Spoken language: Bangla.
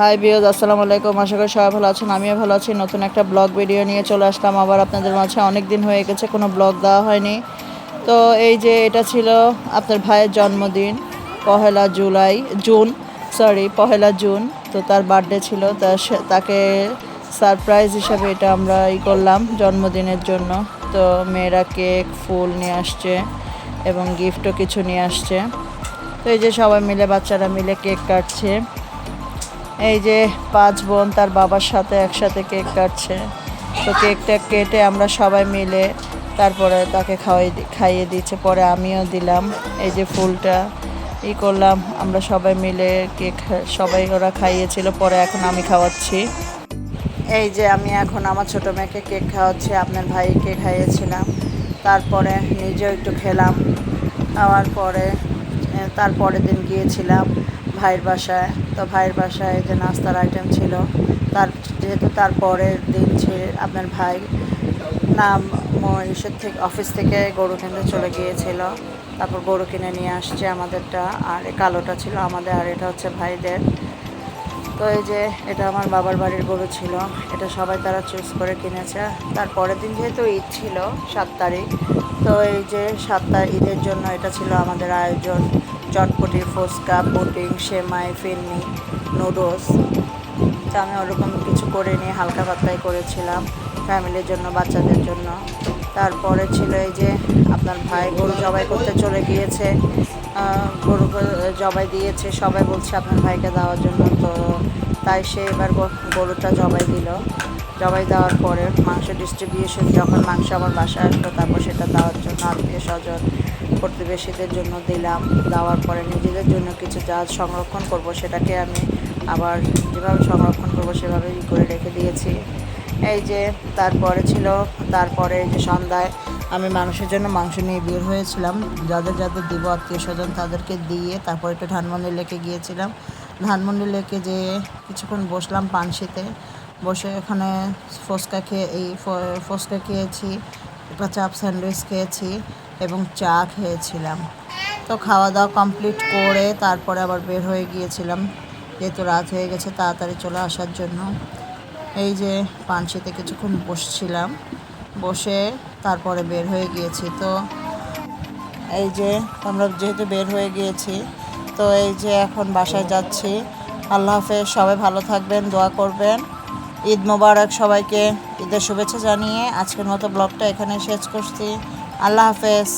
হাই বিয়জ আসসালামু আলাইকুম। আশা করি সবাই ভালো আছেন, আমিও ভালো আছি। নতুন একটা ব্লগ ভিডিও নিয়ে চলে আসলাম। আবার আপনাদের মাঝে অনেক দিন হয়ে গেছে, কোনো ব্লগ দেওয়া হয়নি। তো এই যে এটা ছিল আপনার ভাইয়ের জন্মদিন, পহেলা জুলাই, জুন সরি পহেলা জুন। তো তার বার্থডে ছিল তাকে সারপ্রাইজ হিসাবে এটা আমরা ই করলাম জন্মদিনের জন্য। তো মেয়েরা কেক, ফুল নিয়ে আসছে এবং গিফটও কিছু নিয়ে আসছে। তো এই যে সবাই মিলে, বাচ্চারা মিলে কেক কাটছে। এই যে পাঁচ বোন তার বাবার সাথে একসাথে কেক কাটছে। তো কেকটা কেটে আমরা সবাই মিলে তারপরে তাকে খাওয়াই খাইয়ে দিচ্ছে পরে আমিও দিলাম এই যে ফুলটা। ই করলাম, আমরা সবাই মিলে কেক সবাই ওরা খাইয়েছিল, পরে এখন আমি খাওয়াচ্ছি। এই যে আমি এখন আমার ছোট মেয়েকে কেক খাওয়াচ্ছি, আপনার ভাইকে খাইয়েছিলাম। তারপরে নিজেও একটু খেলাম। খাওয়ার পরে তারপরের দিন গিয়েছিলাম। ভাইয়ের বাসায়। তো ভাইয়ের বাসায় যে নাস্তার আইটেম ছিল, তার যেহেতু তার পরের দিন ছিল আপনার ভাই নাম ইসের থেকে অফিস থেকে গরু কিনতে চলে গিয়েছিল। তারপর গরু কিনে নিয়ে আসছে আমাদেরটা, আর কালোটা ছিল আমাদের, আর এটা হচ্ছে ভাইদের। তো এই যে এটা আমার বাবার বাড়ির গরু ছিল, এটা সবাই তারা চুজ করে কিনেছে। তারপরের দিন যেহেতু ঈদ ছিল, সাত তারিখ, তো এই যে সাত তারিখ ঈদের জন্য এটা ছিল আমাদের আয়োজন। চটপটি ফুচকা পুটিং সেমাই, ফিরনি, নুডলস। তো আমি ওরকম কিছু করে নিয়ে হালকা পাতলাই করেছিলাম ফ্যামিলির জন্য, বাচ্চাদের জন্য। তারপরে ছিল এই যে আপনার ভাই গরু জবাই করতে চলে গিয়েছে। গরু জবাই দিয়েছে, সবাই বলছে আপনার ভাইকে দেওয়ার জন্য, তো তাই সে এবার গরুটা জবাই দিল। জবাই দেওয়ার পরে মাংস ডিস্ট্রিবিউশন যখন মাংস আমার বাসায় আসলো, তারপর সেটা দেওয়ার জন্য আত্মীয় স্বজন, প্রতিবেশীদের জন্য দিলাম। দেওয়ার পরে নিজেদের জন্য কিছু যা সংরক্ষণ করব, সেটাকে আমি আবার যেভাবে সংরক্ষণ করব, সেভাবে ই করে রেখে দিয়েছি। এই যে, তারপরে ছিল, তারপরে যে সন্ধ্যায় আমি মানুষের জন্য মাংস নিয়ে বের হয়েছিলাম। যাদের যাদের দিব আত্মীয় স্বজন তাদেরকে দিয়ে তারপর একটু ধানমন্ডি লেকে গিয়েছিলাম। ধানমন্ডি লেকে যেয়ে কিছুক্ষণ বসলাম পানশিতে বসে এখানে ফুচকা খেয়ে, এই ফ- ফুচকা খেয়েছি, একটা চাপ স্যান্ডউইচ খেয়েছি এবং চা খেয়েছিলাম। তো খাওয়া দাওয়া কমপ্লিট করে তারপরে আবার বের হয়ে গিয়েছিলাম। যেহেতু রাত হয়ে গেছে, তাড়াতাড়ি চলে আসার জন্য। এই যে পানশিতে কিছুক্ষণ বসছিলাম। বসে তারপরে বের হয়ে গিয়েছি। তো এই যে আমরা যেহেতু বের হয়ে গিয়েছি, তো এই যে এখন বাসায় যাচ্ছি। আল্লাহ হাফেজ, সবাই ভালো থাকবেন, দোয়া করবেন। ঈদ মোবারক সবাইকে ঈদের শুভেচ্ছা জানিয়ে আজকের মতো ব্লগটা এখানে শেষ করছি। আল্লাহ হাফেজ।